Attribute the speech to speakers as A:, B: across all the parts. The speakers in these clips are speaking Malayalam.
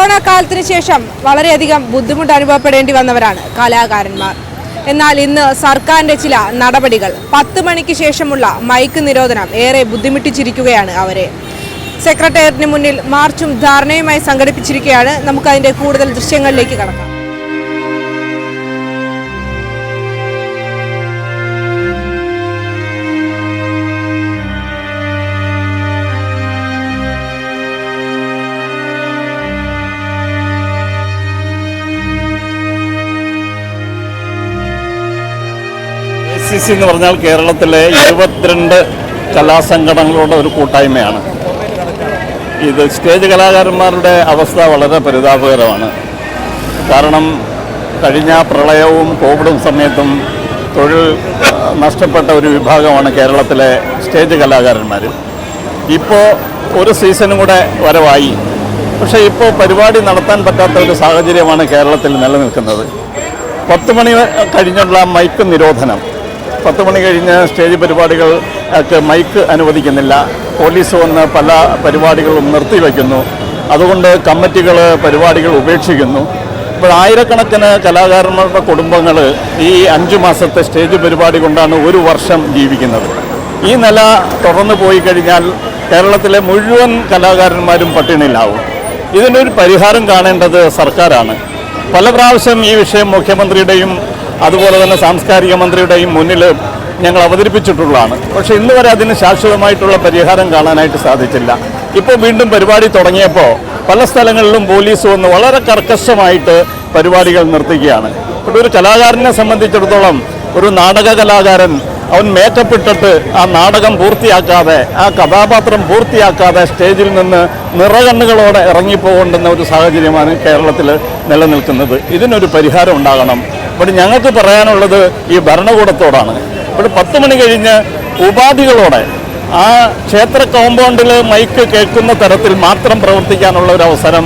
A: കൊറോണ കാലത്തിന് ശേഷം വളരെയധികം ബുദ്ധിമുട്ട് അനുഭവപ്പെടേണ്ടി വന്നവരാണ് കലാകാരന്മാർ. എന്നാൽ ഇന്ന് സർക്കാരിന്റെ ചില നടപടികൾ പത്ത് മണിക്ക് ശേഷമുള്ള മൈക്ക് നിരോധനം ഏറെ ബുദ്ധിമുട്ടിച്ചിരിക്കുകയാണ് അവരെ. സെക്രട്ടേറിയറ്റിന് മുന്നിൽ മാർച്ചും ധാരണയുമായി സംഘടിപ്പിച്ചിരിക്കുകയാണ്. നമുക്കതിന്റെ കൂടുതൽ ദൃശ്യങ്ങളിലേക്ക് കടക്കാം.
B: സി സി എന്ന് പറഞ്ഞാൽ കേരളത്തിലെ ഇരുപത്തിരണ്ട് കലാസംഘടനകളുടെ ഒരു കൂട്ടായ്മയാണ്. ഇത് സ്റ്റേജ് കലാകാരന്മാരുടെ അവസ്ഥ വളരെ പരിതാപകരമാണ്. കാരണം കഴിഞ്ഞ പ്രളയവും കോവിഡും സമയത്തും തൊഴിൽ നഷ്ടപ്പെട്ട ഒരു വിഭാഗമാണ് കേരളത്തിലെ സ്റ്റേജ് കലാകാരന്മാർ ഇപ്പോൾ ഒരു സീസണും കൂടെ വരവായി. പക്ഷേ ഇപ്പോൾ പരിപാടി നടത്താൻ പറ്റാത്ത ഒരു സാഹചര്യമാണ് കേരളത്തിൽ നിലനിൽക്കുന്നത്. പത്ത് മണി കഴിഞ്ഞുള്ള മൈക്ക് നിരോധനം. പത്ത് മണി കഴിഞ്ഞ് സ്റ്റേജ് പരിപാടികൾ ഒക്കെ മൈക്ക് അനുവദിക്കുന്നില്ല. പോലീസ് വന്ന് പല പരിപാടികളും നിർത്തിവെക്കുന്നു അതുകൊണ്ട് കമ്മിറ്റികൾ പരിപാടികൾ ഉപേക്ഷിക്കുന്നു. ഇപ്പോൾ ആയിരക്കണക്കിന് കലാകാരന്മാരുടെ കുടുംബങ്ങൾ ഈ അഞ്ച് മാസത്തെ സ്റ്റേജ് പരിപാടി കൊണ്ടാണ് ഒരു വർഷം ജീവിക്കുന്നത്. ഈ നില തുടർന്ന് പോയി കഴിഞ്ഞാൽ കേരളത്തിലെ മുഴുവൻ കലാകാരന്മാരും പട്ടിണിയിലാവും. ഇതിനൊരു പരിഹാരം കാണേണ്ടത് സർക്കാരാണ്. പല പ്രാവശ്യം ഈ വിഷയം മുഖ്യമന്ത്രിയുടെയും അതുപോലെ തന്നെ സാംസ്കാരിക മന്ത്രിയുടെയും മുന്നിൽ ഞങ്ങൾ അവതരിപ്പിച്ചിട്ടുള്ളതാണ്. പക്ഷേ ഇന്ന് വരെ അതിന് ശാശ്വതമായിട്ടുള്ള പരിഹാരം കാണാനായിട്ട് സാധിച്ചില്ല. ഇപ്പോൾ വീണ്ടും പരിപാടി തുടങ്ങിയപ്പോൾ പല സ്ഥലങ്ങളിലും പോലീസ് വന്ന് വളരെ കർക്കശമായിട്ട് പരിപാടികൾ നിർത്തിക്കുകയാണ് ഇവിടെ ഒരു കലാകാരനെ സംബന്ധിച്ചിടത്തോളം ഒരു നാടക കലാകാരൻ അവൻ മേക്കപ്പ് ഇട്ടിട്ട് ആ നാടകം പൂർത്തിയാക്കാതെ ആ കഥാപാത്രം പൂർത്തിയാക്കാതെ സ്റ്റേജിൽ നിന്ന് നിറകണ്ണുകളോടെ ഇറങ്ങിപ്പോകേണ്ടുന്ന ഒരു സാഹചര്യമാണ് കേരളത്തിൽ നിലനിൽക്കുന്നത്. ഇതിനൊരു പരിഹാരം ഉണ്ടാകണം. ഇവിടെ ഞങ്ങൾക്ക് പറയാനുള്ളത് ഈ ഭരണകൂടത്തോടാണ്. ഇവിടെ പത്ത് മണി കഴിഞ്ഞ് ഉപാധികളോടെ ആ ക്ഷേത്ര കോമ്പൗണ്ടിൽ മൈക്ക് കേൾക്കുന്ന തരത്തിൽ മാത്രം പ്രവർത്തിക്കാനുള്ള ഒരു അവസരം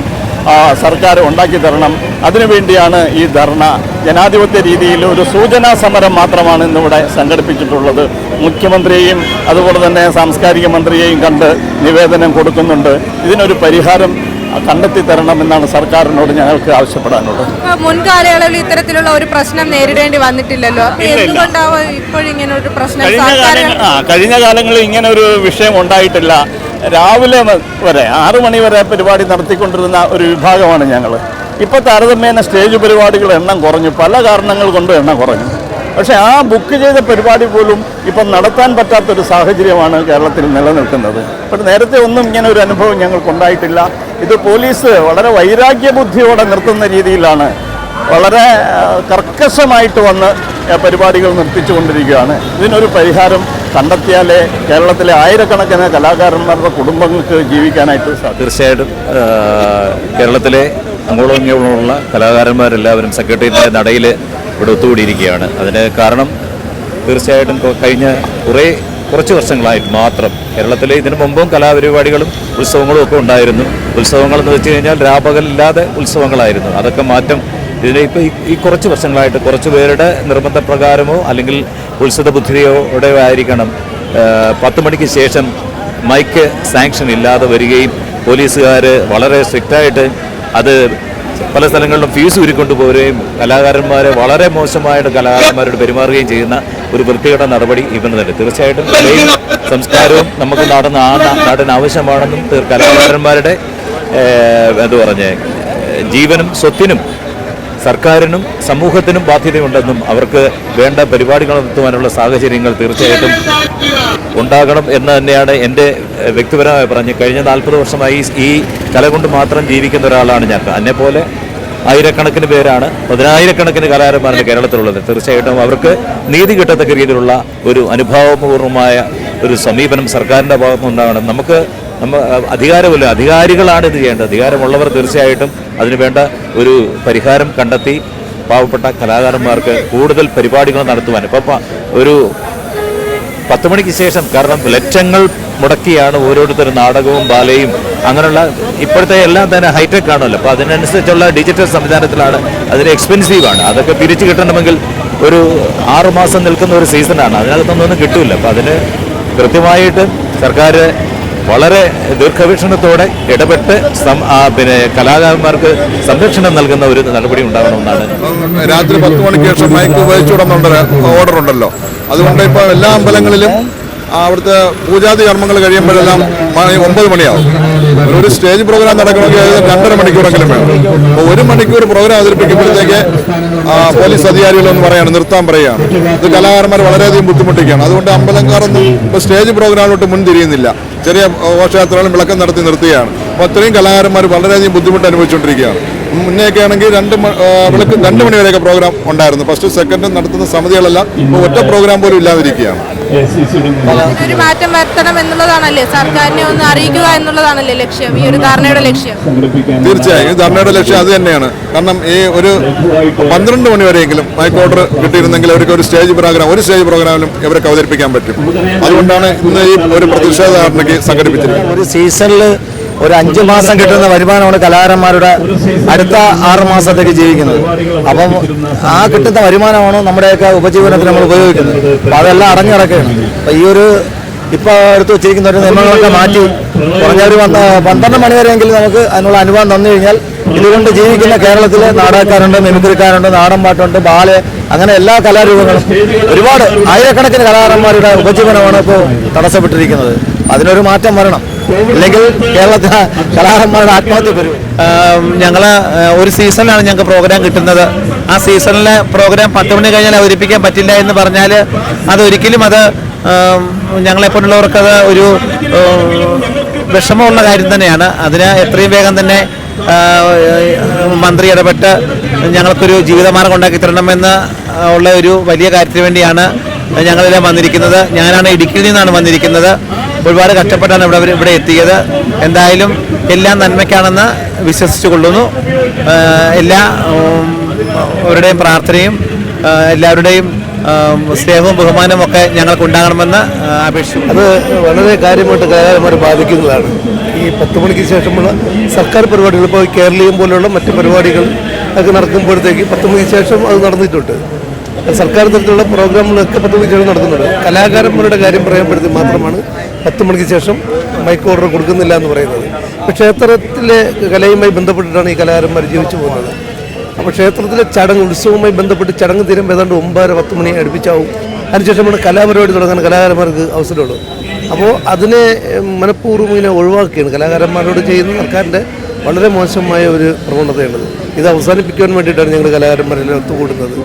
B: സർക്കാർ ഉണ്ടാക്കി തരണം. അതിനുവേണ്ടിയാണ് ഈ ധർണ. ജനാധിപത്യ രീതിയിൽ ഒരു സൂചനാ സമരം മാത്രമാണ് ഇന്നിവിടെ സംഘടിപ്പിച്ചിട്ടുള്ളത്. മുഖ്യമന്ത്രിയെയും അതുപോലെ തന്നെ സാംസ്കാരിക മന്ത്രിയെയും കണ്ട് നിവേദനം കൊടുക്കുന്നുണ്ട്. ഇതിനൊരു പരിഹാരം കണ്ടെത്തി തരണമെന്നാണ് സർക്കാരിനോട് ഞങ്ങൾക്ക് ആവശ്യപ്പെടാനുള്ളത്.
A: മുൻകാലയളവിൽ ഇത്തരത്തിലുള്ള ഒരു പ്രശ്നം നേരിടേണ്ടി വന്നിട്ടില്ലല്ലോ. എന്തുകൊണ്ടാവും ഇപ്പോഴിങ്ങനെ ഒരു പ്രശ്നം
B: കഴിഞ്ഞ കാലങ്ങളിൽ ഇങ്ങനെ ഒരു വിഷയം ഉണ്ടായിട്ടില്ല. രാവിലെ വരെ ആറു മണി വരെ പരിപാടി നടത്തിക്കൊണ്ടിരുന്ന ഒരു വിഭാഗമാണ് ഞങ്ങൾ ഇപ്പോൾ താരതമ്യേന സ്റ്റേജ് പരിപാടികൾ എണ്ണം കുറഞ്ഞു. പല കാരണങ്ങൾ കൊണ്ട് എണ്ണം കുറഞ്ഞു. പക്ഷേ ആ ബുക്ക് ചെയ്ത പരിപാടി പോലും ഇപ്പം നടത്താൻ പറ്റാത്തൊരു സാഹചര്യമാണ് കേരളത്തിൽ നിലനിൽക്കുന്നത്. അപ്പോൾ നേരത്തെ ഒന്നും ഇങ്ങനെ ഒരു അനുഭവം ഞങ്ങൾക്കുണ്ടായിട്ടില്ല. ഇത് പോലീസ് വളരെ വൈരാഗ്യ ബുദ്ധിയോടെ നിർത്തുന്ന രീതിയിലാണ് വളരെ കർക്കശമായിട്ട് വന്ന് പരിപാടികൾ നിർത്തിച്ചുകൊണ്ടിരിക്കുകയാണ്. ഇതിനൊരു പരിഹാരം കണ്ടെത്തിയാലേ കേരളത്തിലെ ആയിരക്കണക്കിന് കലാകാരന്മാരുടെ കുടുംബങ്ങൾക്ക് ജീവിക്കാനായിട്ട്
C: തീർച്ചയായിട്ടും കേരളത്തിലെ അങ്ങോളം കലാകാരന്മാരെല്ലാവരും സെക്രട്ടേറിയറ്റിന്റെ നടയിൽ ഇവിടെ ഒത്തുകൂടിയിരിക്കുകയാണ്. അതിന് കാരണം തീർച്ചയായിട്ടും കഴിഞ്ഞ കുറേ കുറച്ച് വർഷങ്ങളായിട്ട് മാത്രം കേരളത്തിലെ ഇതിനു മുമ്പും കലാപരിപാടികളും ഉത്സവങ്ങളും ഒക്കെ ഉണ്ടായിരുന്നു. ഉത്സവങ്ങൾ എന്ന് വെച്ച് കഴിഞ്ഞാൽ രാപകലില്ലാതെ ഉത്സവങ്ങളായിരുന്നു. അതൊക്കെ മാറ്റം ഇതിന് ഇപ്പോൾ ഈ കുറച്ച് വർഷങ്ങളായിട്ട് കുറച്ച് പേരുടെ നിർബന്ധപ്രകാരമോ അല്ലെങ്കിൽ ഉത്സവ ബുദ്ധിയോടെ ആയിരിക്കണം. പത്ത് മണിക്ക് ശേഷം മൈക്ക് സാങ്ഷൻ ഇല്ലാതെ വരികയും പോലീസുകാർ വളരെ സ്ട്രിക്റ്റായിട്ട് അത് പല സ്ഥലങ്ങളിലും ഫീസ് ഉരുക്കൊണ്ട് പോരുകയും കലാകാരന്മാരെ വളരെ മോശമായിട്ട് കലാകാരന്മാരോട് പെരുമാറുകയും ചെയ്യുന്ന ഒരു വൃത്തികെട്ട നടപടി തന്നെ തീർച്ചയായിട്ടും സംസ്കാരവും നമുക്ക് നാടൻ ആ നാടിന് ആവശ്യമാണെന്നും കലാകാരന്മാരുടെ എന്തു പറഞ്ഞേ ജീവനും സ്വത്തിനും സർക്കാരിനും സമൂഹത്തിനും ബാധ്യതയുണ്ടെന്നും അവർക്ക് വേണ്ട പരിപാടികൾ നടത്തുവാനുള്ള സാഹചര്യങ്ങൾ തീർച്ചയായിട്ടും ഉണ്ടാകണം എന്ന് തന്നെയാണ് എന്റെ വ്യക്തിപരമായി പറഞ്ഞ് കഴിഞ്ഞ നാൽപ്പത് വർഷമായി ഈ കല കൊണ്ട് മാത്രം ജീവിക്കുന്ന ഒരാളാണ് ഞാൻ. എന്നെപ്പോലെ ആയിരക്കണക്കിന് പേരാണ് പതിനായിരക്കണക്കിന് കലാകാരന്മാരാണ് കേരളത്തിലുള്ളത്. തീർച്ചയായിട്ടും അവർക്ക് നീതി കിട്ടത്തക്ക രീതിയിലുള്ള ഒരു അനുഭാവപൂർവമായ ഒരു സമീപനം സർക്കാരിന്റെ ഭാഗത്തുനിന്ന് ഉണ്ടാകണം നമുക്ക് നമ്മ അധികാരമില്ല. അധികാരികളാണ് ഇത് ചെയ്യേണ്ടത്. അധികാരമുള്ളവർ തീർച്ചയായിട്ടും അതിനുവേണ്ട ഒരു പരിഹാരം കണ്ടെത്തി പാവപ്പെട്ട കലാകാരന്മാർക്ക് കൂടുതൽ പരിപാടികൾ നടത്തുവാൻ. ഇപ്പം ഒരു പത്ത് മണിക്ക് ശേഷം കാരണം ലക്ഷങ്ങൾ മുടക്കിയാണ് ഓരോരുത്തരും നാടകവും ബാലയും അങ്ങനെയുള്ള ഇപ്പോഴത്തെ എല്ലാം തന്നെ ഹൈടെക് ആണല്ലോ. അപ്പോൾ അതിനനുസരിച്ചുള്ള ഡിജിറ്റൽ സംവിധാനത്തിലാണ് അതിന് എക്സ്പെൻസീവ് ആണ്. അതൊക്കെ തിരിച്ചു കിട്ടണമെങ്കിൽ ഒരു ആറുമാസം നിൽക്കുന്ന ഒരു സീസണാണ് അതിനകത്തൊന്നും കിട്ടില്ല അപ്പോൾ അതിന് കൃത്യമായിട്ട് സർക്കാർ വളരെ ദീർഘവീക്ഷണത്തോടെ ഇടപെട്ട് പിന്നെ കലാകാരന്മാർക്ക് സംരക്ഷണം നൽകുന്ന ഒരു നടപടി ഉണ്ടാകണമെന്നാണ്
D: രാത്രി പത്ത് മണിക്ക് ശേഷം മയക്ക് ഉപയോഗിച്ചുവിടുന്നുണ്ട് ഓർഡർ ഉണ്ടല്ലോ. അതുകൊണ്ട് ഇപ്പോൾ എല്ലാ അമ്പലങ്ങളിലും അവിടുത്തെ പൂജാതി കർമ്മങ്ങൾ കഴിയുമ്പോഴെല്ലാം ഒമ്പത് മണിയാവും. ഒരു സ്റ്റേജ് പ്രോഗ്രാം നടക്കണമെങ്കിൽ ഏകദേശം രണ്ടര മണിക്കൂറെങ്കിലും വേണം. ഒരു മണിക്കൂർ പ്രോഗ്രാം അവതരിപ്പിക്കുമ്പോഴത്തേക്ക് പോലീസ് അധികാരികളൊന്ന് പറയാണ് നിർത്താൻ പറയുകയാണ്. ഇത് കലാകാരന്മാർ വളരെയധികം ബുദ്ധിമുട്ടിക്കുകയാണ്. അതുകൊണ്ട് അമ്പലക്കാരൊന്നും ഇപ്പോൾ സ്റ്റേജ് പ്രോഗ്രാമിലോട്ട് മുൻതിരിയുന്നില്ല. ചെറിയ ഘോഷയാത്രകളും വിളക്കം നടത്തി നിർത്തുകയാണ്. അപ്പോൾ അത്രയും കലാകാരന്മാർ വളരെയധികം ബുദ്ധിമുട്ട് അനുഭവിച്ചുകൊണ്ടിരിക്കുകയാണ്. മുന്നേയൊക്കെ ആണെങ്കിൽ രണ്ട് വിളക്ക് രണ്ട് മണി വരെയൊക്കെ പ്രോഗ്രാം ഉണ്ടായിരുന്നു ഫസ്റ്റ് സെക്കൻഡും നടത്തുന്ന സമിതികളെല്ലാം ഇപ്പോൾ ഒറ്റ പ്രോഗ്രാം പോലും ഇല്ലാതിരിക്കുകയാണ്.
A: ഒരു മാറ്റം വരുത്തണം എന്നുള്ളതാണല്ലേ? സർക്കാരിനെ ഒന്ന് അറിയിക്കുക എന്നുള്ളതാണല്ലേ ലക്ഷ്യം? ഈ ഒരു ധാരണയുടെ ലക്ഷ്യം.
D: തീർച്ചയായും. ഈ ധർണയുടെ ലക്ഷ്യം അത് തന്നെയാണ്. കാരണം ഈ ഒരു പന്ത്രണ്ട് മണി വരെയെങ്കിലും മൈക്ക് ഓർഡർ കിട്ടിയിരുന്നെങ്കിൽ അവർക്ക് ഒരു സ്റ്റേജ് പ്രോഗ്രാം ഒരു സ്റ്റേജ് പ്രോഗ്രാമിലും ഇവർക്ക് അവതരിപ്പിക്കാൻ പറ്റും. അതുകൊണ്ടാണ് ഇന്ന് ഈ ഒരു പ്രതിഷേധ ധാരണയ്ക്ക് സംഘടിപ്പിച്ചിരിക്കുന്നത്.
E: ഒരു സീസണിൽ ഒരു അഞ്ച് മാസം കിട്ടുന്ന വരുമാനമാണ് കലാകാരന്മാരുടെ അടുത്ത ആറ് മാസത്തേക്ക് ജീവിക്കുന്നത്. അപ്പം ആ കിട്ടുന്ന വരുമാനമാണ് നമ്മുടെയൊക്കെ ഉപജീവനത്തിന് നമ്മൾ ഉപയോഗിക്കുന്നത്. അപ്പം അതെല്ലാം അടഞ്ഞിടക്കുകയാണ് അപ്പം ഈ ഒരു ഇപ്പോൾ എടുത്ത് വെച്ചിരിക്കുന്ന ഒരു നിയമങ്ങളൊക്കെ മാറ്റി കുറഞ്ഞ ഒരു പന്ത- പന്ത്രണ്ട് മണിവരെയെങ്കിലും നമുക്ക് അതിനുള്ള അനുഭവം തന്നു കഴിഞ്ഞാൽ ഇതുകൊണ്ട് ജീവിക്കുന്ന കേരളത്തിൽ നാടകക്കാരുണ്ട് മിമിക്രിക്കാരുണ്ട് നാടൻ പാട്ടുണ്ട് ബാൽ അങ്ങനെ എല്ലാ കലാരൂപങ്ങളും ഒരുപാട് ആയിരക്കണക്കിന് കലാകാരന്മാരുടെ ഉപജീവനമാണ് ഇപ്പോൾ തടസ്സപ്പെട്ടിരിക്കുന്നത്. അതിനൊരു മാറ്റം വരണം. ഇല്ലെങ്കിൽ കേരളത്തിൽ കലാകാരന്മാരുടെ ആത്മഹത്യ വരും.
F: ഞങ്ങൾ ഒരു സീസണിലാണ് ഞങ്ങൾക്ക് പ്രോഗ്രാം കിട്ടുന്നത്. ആ സീസണിലെ പ്രോഗ്രാം പത്ത് മണി കഴിഞ്ഞാൽ അവതരിപ്പിക്കാൻ പറ്റില്ല എന്ന് പറഞ്ഞാൽ അതൊരിക്കലും അത് ഞങ്ങളെപ്പോലുള്ളവർക്കത് ഒരു വിഷമമുള്ള കാര്യം തന്നെയാണ്. അതിന് എത്രയും വേഗം തന്നെ മന്ത്രി ഇടപെട്ട് ഞങ്ങൾക്കൊരു ജീവിതമാർഗം ഉണ്ടാക്കി തരണമെന്ന് ഉള്ള ഒരു വലിയ കാര്യത്തിന് വേണ്ടിയാണ് ഞങ്ങളെല്ലാം വന്നിരിക്കുന്നത്. ഞാനാണ് ഇടുക്കിയിൽ നിന്നാണ് വന്നിരിക്കുന്നത്. ഒരുപാട് കഷ്ടപ്പെട്ടാണ് ഇവിടെ ഇവിടെ എത്തിയത്. എന്തായാലും എല്ലാം നന്മയ്ക്കാണെന്ന് വിശ്വസിച്ചു കൊള്ളുന്നു എല്ലാ അവരുടെയും പ്രാർത്ഥനയും എല്ലാവരുടെയും സ്നേഹവും ബഹുമാനവും ഒക്കെ ഞങ്ങൾക്ക് ഉണ്ടാകണമെന്ന് അപേക്ഷിച്ചു
E: അത് വളരെ കാര്യമായിട്ട് കലാകാരന്മാരെ ബാധിക്കുന്നതാണ്. ഈ പത്ത് മണിക്ക് ശേഷമുള്ള സർക്കാർ പരിപാടികൾ ഇപ്പോൾ കേരളീയം പോലുള്ള മറ്റ് പരിപാടികൾ ഒക്കെ നടക്കുമ്പോഴത്തേക്ക് പത്ത് മണിക്ക് ശേഷം അത് നടന്നിട്ടുണ്ട്. സർക്കാർ തരത്തിലുള്ള പ്രോഗ്രാമുകളൊക്കെ പത്ത് മണിക്ക് ശേഷം നടക്കുന്നുണ്ട്. കലാകാരന്മാരുടെ കാര്യം പറയുമ്പോഴത്തേക്ക് മാത്രമാണ്. പത്ത് മണിക്ക് ശേഷം മൈക്ക് ഓർഡർ കൊടുക്കുന്നില്ല എന്ന് പറയുന്നത്. ക്ഷേത്രത്തിലെ കലയുമായി ബന്ധപ്പെട്ടിട്ടാണ് ഈ കലാകാരന്മാർ ജീവിച്ചു പോകുന്നത്. അപ്പോൾ ക്ഷേത്രത്തിലെ ചടങ്ങ് ഉത്സവവുമായി ബന്ധപ്പെട്ട് ചടങ്ങ് തീരുമ്പോൾ ഏതാണ്ട് ഒമ്പതര പത്ത് മണി അടുപ്പിച്ചാവും. അതിനുശേഷമാണ് കലാപരിപാടി തുടങ്ങാൻ കലാകാരന്മാർക്ക് അവസരമുള്ളത്. അപ്പോൾ അതിനെ മനഃപൂർവം ഇങ്ങനെ ഒഴിവാക്കുകയാണ് കലാകാരന്മാരോട് ചെയ്യുന്ന സർക്കാരിന്റെ വളരെ മോശമായ ഒരു പ്രവണതയാണത്. ഇത് അവസാനിപ്പിക്കാൻ വേണ്ടിയിട്ടാണ് ഞങ്ങൾ കലാകാരന്മാരെല്ലാം ഒത്തുകൂടുന്നത്.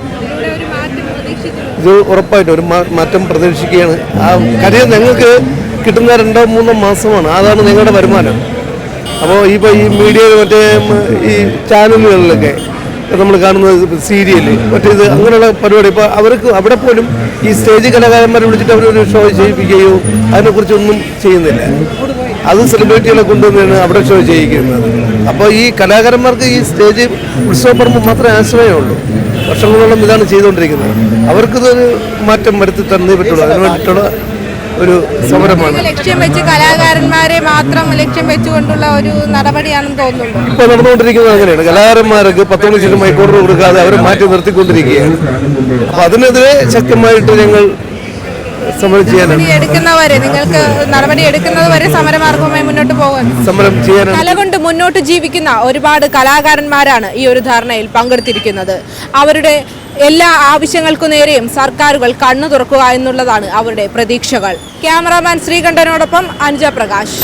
E: ഇത് ഉറപ്പായിട്ടും ഒരു മാറ്റം പ്രതീക്ഷിക്കുകയാണ്. ആ കാര്യം ഞങ്ങൾക്ക് കിട്ടുന്ന രണ്ടോ മൂന്നോ മാസമാണ്. അതാണ് ഞങ്ങളുടെ വരുമാനം. അപ്പോൾ ഇപ്പോൾ ഈ മീഡിയ മറ്റേ ഈ ചാനലുകളിലൊക്കെ നമ്മൾ കാണുന്നത് സീരിയൽ മറ്റേ ഇത് അങ്ങനെയുള്ള പരിപാടി. ഇപ്പോൾ അവർക്ക് അവിടെ പോലും ഈ സ്റ്റേജ് കലാകാരന്മാരെ വിളിച്ചിട്ട് അവരൊരു ഷോ ചെയ്യിപ്പിക്കുകയോ അതിനെക്കുറിച്ചൊന്നും ചെയ്യുന്നില്ല. അത് സെലിബ്രിറ്റികളെ കൊണ്ടുവന്നാണ് അവിടെ ഷോ ചെയ്യിക്കുന്നത്. അപ്പോൾ ഈ കലാകാരന്മാർക്ക് ഈ സ്റ്റേജ് ഉത്സവപ്പറമ്പ് മാത്രമേ ആശ്രയമുള്ളൂ. വർഷങ്ങളോളം ഇതാണ് ചെയ്തുകൊണ്ടിരിക്കുന്നത്. അവർക്കിതൊരു മാറ്റം വരുത്തി തന്നേ പറ്റുള്ളൂ. അതിന് വേണ്ടിയിട്ടുള്ള ഒരു സമരമാണ്.
A: ലക്ഷ്യം വെച്ച് കലാകാരന്മാരെ മാത്രം ലക്ഷ്യം വെച്ചുകൊണ്ടുള്ള ഒരു നടപടിയാണെന്ന് തോന്നുന്നു
E: ഇപ്പൊ നടന്നുകൊണ്ടിരിക്കുന്നത് അങ്ങനെയാണ്. കലാകാരന്മാർക്ക് പത്ത് മണി ശേഷം മൈക്കോട്ടർ കൊടുക്കാതെ അവരെ മാറ്റി നിർത്തിക്കൊണ്ടിരിക്കുകയാണ്. അപ്പൊ അതിനെതിരെ ശക്തമായിട്ട് ഞങ്ങൾ സമരം ചെയ്യാനാണ്.
A: എടുക്കുന്നവരെ നിങ്ങൾക്ക് നടപടി എടുക്കുന്നത് വരെ സമരമാർഗവുമായി മുന്നോട്ട് പോകാൻ.
E: സമരം
A: മുന്നോട്ട് ജീവിക്കുന്ന ഒരുപാട് കലാകാരന്മാരാണ് ഈ ഒരു ധാരണയിൽ പങ്കെടുത്തിരിക്കുന്നത്. അവരുടെ എല്ലാ ആവശ്യങ്ങൾക്കു നേരെയും സർക്കാരുകൾ കണ്ണു തുറക്കുക എന്നുള്ളതാണ് അവരുടെ പ്രതീക്ഷകൾ. ക്യാമറാമാൻ ശ്രീകണ്ഠനോടൊപ്പം അഞ്ജ പ്രകാശ്.